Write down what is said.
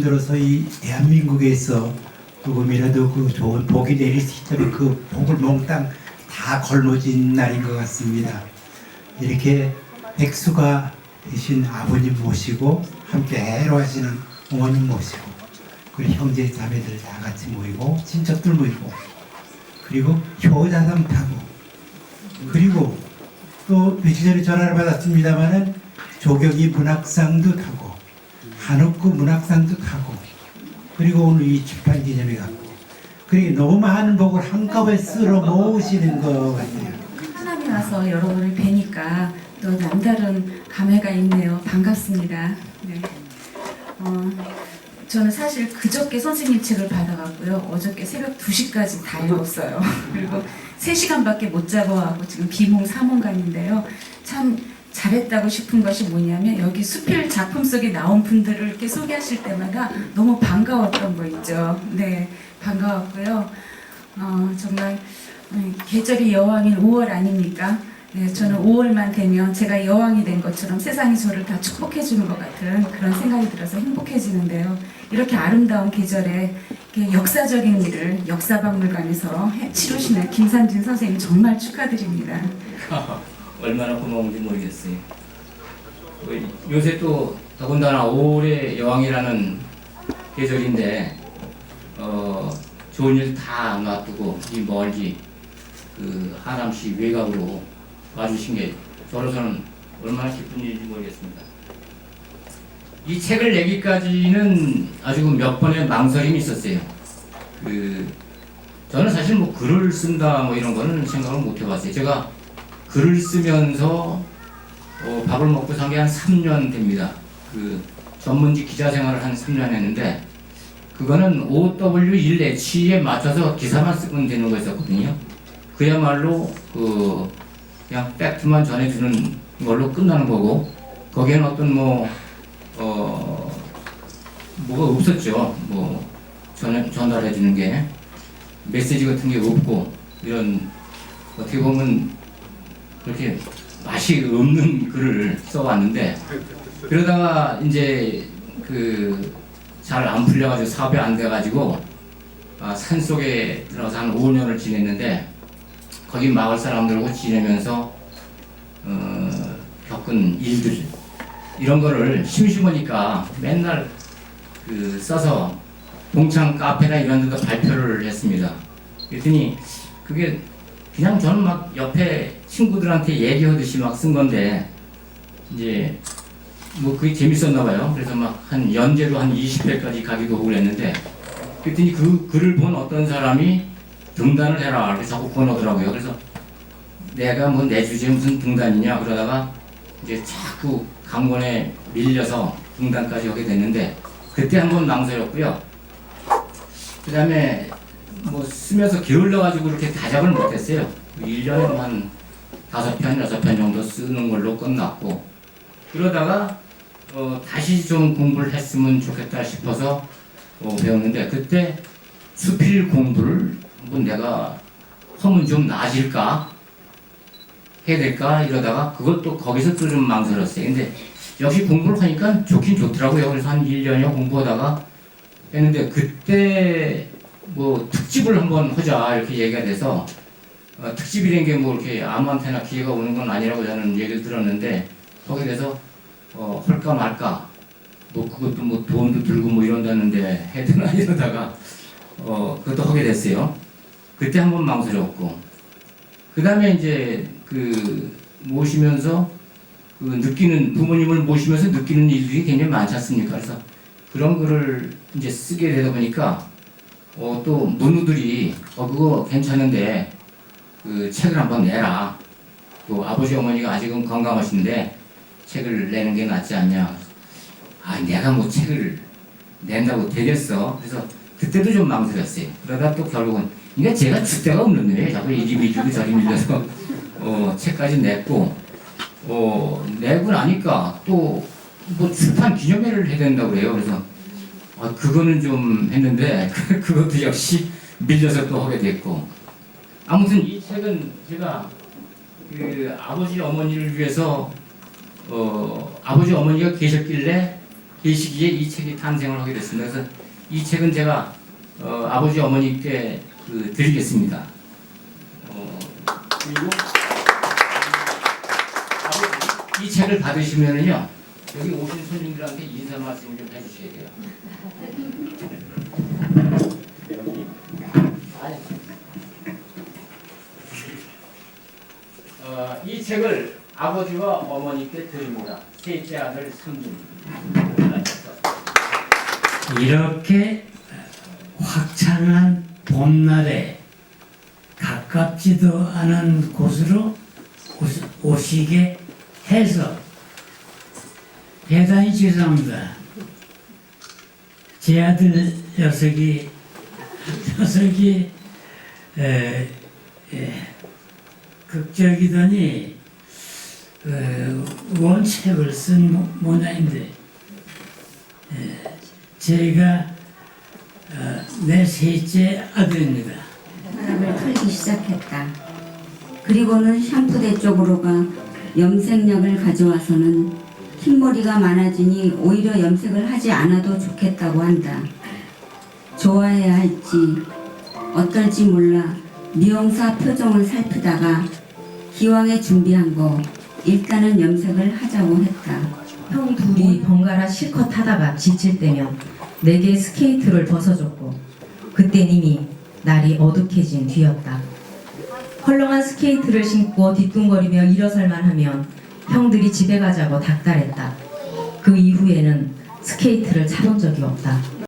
들어서 이 대한민국에서 조금이라도 그 좋은 복이 내릴 수 있도록 그 복을 몽땅 다 걸머진 날인 것 같습니다. 이렇게 백수가 되신 아버님 모시고 함께 애로하시는 어머님 모시고 그리고 형제 자매들 다 같이 모이고 친척들 모이고 그리고 효자상 타고 그리고 또 며칠 전에 전화를 받았습니다마는 조경이 문학상도 타고 한옥구 문학상도 타고 그리고 오늘 이 출판 기념회 갖고 그리고 너무 많은 복을 한꺼번에 쓸어 모으시는 것 같아요. 하남에 와서 여러분을 뵈니까 또 남다른 감회가 있네요. 반갑습니다. 네. 어, 저는 사실 그저께 선생님 책을 받아갔고요. 어저께 새벽 2시까지 다 읽었어요. 그리고 3시간밖에 못 자고 하고 지금 비몽 사몽간인데요. 참 잘했다고 싶은 것이 뭐냐면 여기 수필 작품 속에 나온 분들을 이렇게 소개하실 때마다 너무 반가웠던 거 있죠. 네, 반가웠고요. 어, 정말 음, 계절이 여왕인 5월 아닙니까? 네, 저는 5월만 되면 제가 여왕이 된 것처럼 세상이 저를 다 축복해 주는 것 같은 그런 생각이 들어서 행복해지는데요. 이렇게 아름다운 계절에 역사적인 일을 역사박물관에서 해- 치르시는 김산진 선생님 정말 축하드립니다. 얼마나 고마운지 모르겠어요. 그 요새 또 더군다나 5월의 여왕이라는 계절인데 어, 좋은 일 다 놔두고 이 멀리 그 하남시 외곽으로 와주신 게 저로서는 얼마나 기쁜 일인지 모르겠습니다. 이 책을 내기까지는 아주 몇 번의 망설임이 있었어요. 그 저는 사실 뭐 글을 쓴다 뭐 이런 거는 생각을 못 해봤어요. 제가 글을 쓰면서 어, 밥을 먹고 산 게 한 3년 됩니다. 그 전문직 기자 생활을 한 3년 했는데 그거는 OW1H에 맞춰서 기사만 쓰면 되는 거였었거든요. 그야말로 그 그냥 팩트만 전해주는 걸로 끝나는 거고 거기에는 어떤 뭐 어, 뭐가 없었죠. 뭐 전, 전달해 주는 게 메시지 같은 게 없고 이런 어떻게 보면 그렇게 맛이 없는 글을 써왔는데 그러다가 이제 그 잘 안 풀려가지고 사업이 안 돼가지고 아, 산 속에 들어가서 한 5년을 지냈는데 거기 마을 사람들하고 지내면서 어, 겪은 일들 이런 거를 심심하니까 맨날 그 써서 동창 카페나 이런 데도 발표를 했습니다. 그랬더니 그게 그냥 저는 막 옆에 친구들한테 얘기하듯이 막 쓴 건데 이제 뭐 그게 재밌었나 봐요. 그래서 막 한 연재로 한 20회까지 가기도 하고 그랬는데 그랬더니 그 글을 본 어떤 사람이 등단을 해라 이렇게 자꾸 권하더라고요. 그래서 내가 뭐 내 주제에 무슨 등단이냐 그러다가 이제 자꾸 강권에 밀려서 등단까지 하게 됐는데 그때 한 번 망설였고요. 그 다음에 뭐 쓰면서 게을러가지고 그렇게 다작을 못했어요. 1년에 뭐한 다섯 편, 여섯 편 정도 쓰는 걸로 끝났고 그러다가 어, 다시 좀 공부를 했으면 좋겠다 싶어서 어, 배웠는데 그때 수필 공부를 한번 내가 하면 좀 나아질까 해야 될까 이러다가 그것도 거기서 또 좀 망설였어요. 근데 역시 공부를 하니까 좋긴 좋더라고요. 그래서 한 1년여 공부하다가 했는데 그때 뭐 특집을 한번 하자 이렇게 얘기가 돼서 어, 특집이라는 게뭐 이렇게 아무한테나 기회가 오는 건 아니라고 저는 얘기를 들었는데 거기에 대해서 어, 할까 말까 뭐 그것도 뭐 돈도 들고 뭐 이런다는데 해드나 이러다가 어 그것도 하게 됐어요. 그때 한 번 망설였고 그 다음에 이제 그 모시면서 그 느끼는 부모님을 모시면서 느끼는 일들이 굉장히 많지 않습니까? 그래서 그런 거를 이제 쓰게 되다 보니까 어, 또 문우들이 어 그거 괜찮은데 그 책을 한번 내라. 또 아버지 어머니가 아직은 건강하신데 책을 내는 게 낫지 않냐. 아 내가 뭐 책을 낸다고 되겠어. 그래서 그때도 좀 망설였어요. 그러다 또 결국은 그러니까 제가 줄 데가 없는데 자꾸 이리 밀리고 저리 밀려서 어, 책까지 냈고 어, 내고 나니까 또 뭐 출판 기념회를 해야 된다고 그래요. 그래서 아, 그거는 좀 했는데 그것도 역시 밀려서 또 하게 됐고 아무튼 이 책은 제가 그 아버지 어머니를 위해서 어, 아버지 어머니가 계셨길래 계시기에 이 책이 탄생을 하게 됐습니다. 그래서 이 책은 제가 어, 아버지 어머니께 그, 드리겠습니다. 어, 그리고 이 책을 받으시면은요 여기 오신 손님들한테 인사 말씀 좀 해주셔야 돼요. 어, 이 책을 아버지와 어머니께 드립니다. 셋째 아들 성준. 이렇게 확창한 봄날에 가깝지도 않은 곳으로 오시- 오시게 해서 대단히 죄송합니다. 제 아들 녀석이 녀석이 에, 에, 극적이더니 어, 원책을 쓴 모- 모양인데 제가 어, 내 셋째 아들입니다. 바람을 틀기 시작했다. 그리고는 샴푸대 쪽으로 가 염색약을 가져와서는 흰머리가 많아지니 오히려 염색을 하지 않아도 좋겠다고 한다. 좋아해야 할지 어떨지 몰라 미용사 표정을 살피다가 기왕에 준비한 거 일단은 염색을 하자고 했다. 형 둘이 번갈아 실컷 하다가 지칠 때면 내게 스케이트를 벗어줬고 그땐 이미 날이 어둑해진 뒤였다. 헐렁한 스케이트를 신고 뒤뚱거리며 일어설만 하면 형들이 집에 가자고 닥달했다. 그 이후에는 스케이트를 차본 적이 없다.